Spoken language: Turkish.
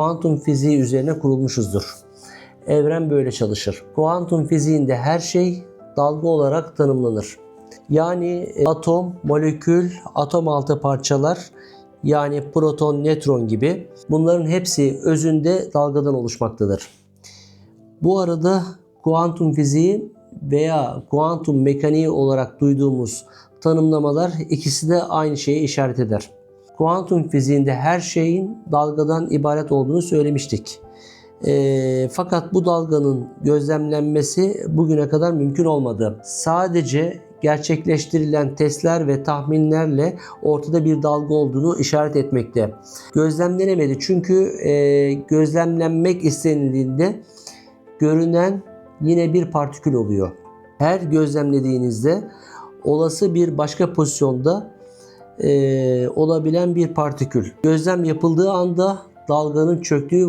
kuantum fiziği üzerine kurulmuşuzdur. Evren böyle çalışır. Kuantum fiziğinde her şey dalga olarak tanımlanır. Yani e, atom, molekül, atom altı parçalar yani proton, nötron gibi bunların hepsi özünde dalgadan oluşmaktadır. Bu arada kuantum fiziği veya kuantum mekaniği olarak duyduğumuz tanımlamalar ikisi de aynı şeye işaret eder. Kuantum fiziğinde her şeyin dalgadan ibaret olduğunu söylemiştik. Ee, fakat bu dalganın gözlemlenmesi bugüne kadar mümkün olmadı. Sadece gerçekleştirilen testler ve tahminlerle ortada bir dalga olduğunu işaret etmekte. Gözlemlenemedi çünkü e, gözlemlenmek istenildiğinde görünen yine bir partikül oluyor. Her gözlemlediğinizde olası bir başka pozisyonda e, olabilen bir partikül. Gözlem yapıldığı anda dalganın çöktüğü